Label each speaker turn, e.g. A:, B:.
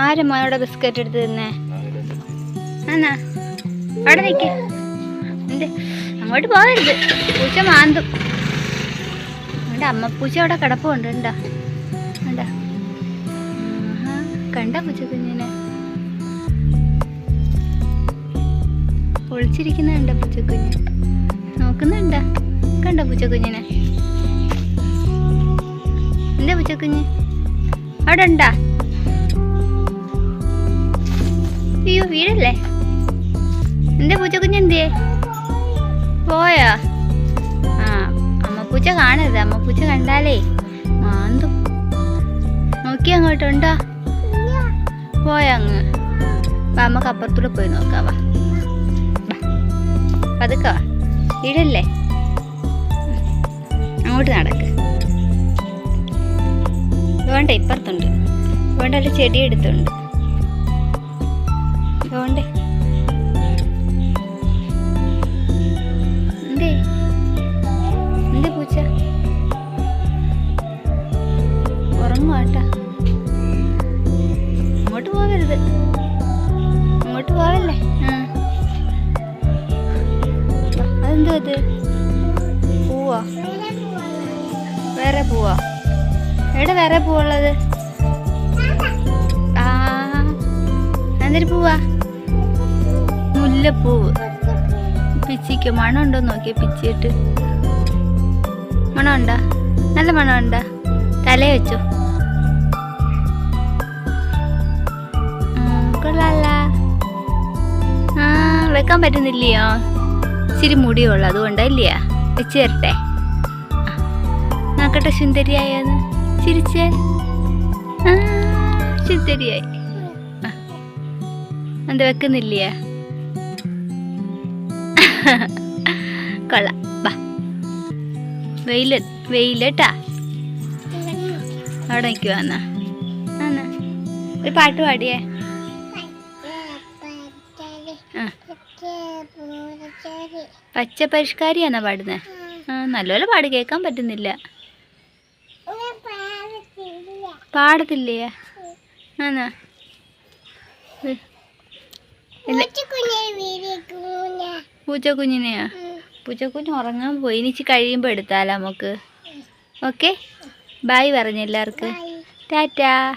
A: ആരും മോനോടെ ബിസ്ക്കറ്റ് എടുത്ത് തിന്നേ? എന്നാ അവിടെ നിൽക്ക അങ്ങോട്ട് പോകരുത്. പൂച്ച മാന്തും. അമ്മ പൂച്ച അവിടെ കിടപ്പുണ്ട് ഉണ്ടോ ഉണ്ടോ കണ്ട പൂച്ച കുഞ്ഞിനെ? ഒളിച്ചിരിക്കുന്നുണ്ട പൂച്ച കുഞ്ഞ്? നോക്കുന്നുണ്ട? കണ്ട പൂച്ച കുഞ്ഞിനെ? എന്താ പൂച്ച കുഞ്ഞ്? അവിടെ ഉണ്ടാ? അയ്യോ വീടല്ലേ? എന്താ പൂച്ചക്കുഞ്ഞ് എന്തേ പോയോ? ആ അമ്മ പൂച്ച കാണരുത്. അമ്മ പൂച്ച കണ്ടാലേ മാന്തു. നോക്കി അങ്ങോട്ടുണ്ടോ പോയോ അങ്ങ്? വാ നമുക്ക് അപ്പുറത്തൂടെ പോയി നോക്കാവാ പതുക്കവാ ഇടല്ലേ അങ്ങോട്ട് നടക്ക്. വേണ്ട ഇപ്പുറത്തുണ്ട്. വേണ്ട ഒരു ചെടി എടുത്തുണ്ട്. ഇതുകൊണ്ട് എന്തേ? എന്തേ പൂച്ച? ഉറങ്ങുവാട്ടാ അങ്ങോട്ട് പോകരുത്. അങ്ങോട്ട് പോവല്ലേ അതെന്തോ ഇത്? പൂവാ. വേറെ പൂവാ. എവിടെ വേറെ പൂവുള്ളത് ആ. എന്തൊരു പൂവാ? മുല്ലപ്പൂവ് പിച്ചിക്ക് മണമുണ്ടോ നോക്കിയ പിച്ചിട്ട് മണമുണ്ടാ? നല്ല മണമുണ്ടാ? തല വെച്ചോ. കൊള്ളാല്ല. ആ വെക്കാൻ പറ്റുന്നില്ലയോ? ഇച്ചിരി മുടിയുള്ളു അതുകൊണ്ടല്ലയാ വെച്ച് തരട്ടെ. നോക്കട്ടെ സുന്ദരിയായെന്ന്. ചിരിച്ചേ. ആ സുന്ദരിയായി. എന്താ വെക്കുന്നില്ലയാ കൊള്ളാം. ബാ വെയിൽ വെയിലട്ടാ. അവിടെ നിൽക്കുക എന്നാ. ഒരു പാട്ട് പാടിയേ. പച്ച പരിഷ്കാരിയാണോ പാടുന്നത് നല്ലപോലെ പാടി കേൾക്കാൻ പറ്റുന്നില്ല. പാടത്തില്ലേ. ഇല്ല. പൂച്ചക്കുഞ്ഞിനെയാ പൂച്ചക്കുഞ്ഞ് ഉറങ്ങാൻ പോയി. ഇനിച്ച് കഴിയുമ്പോൾ എടുത്താലോ നമുക്ക്? ഓക്കെ. ബായ് പറഞ്ഞു എല്ലാവർക്കും. ടാറ്റാ.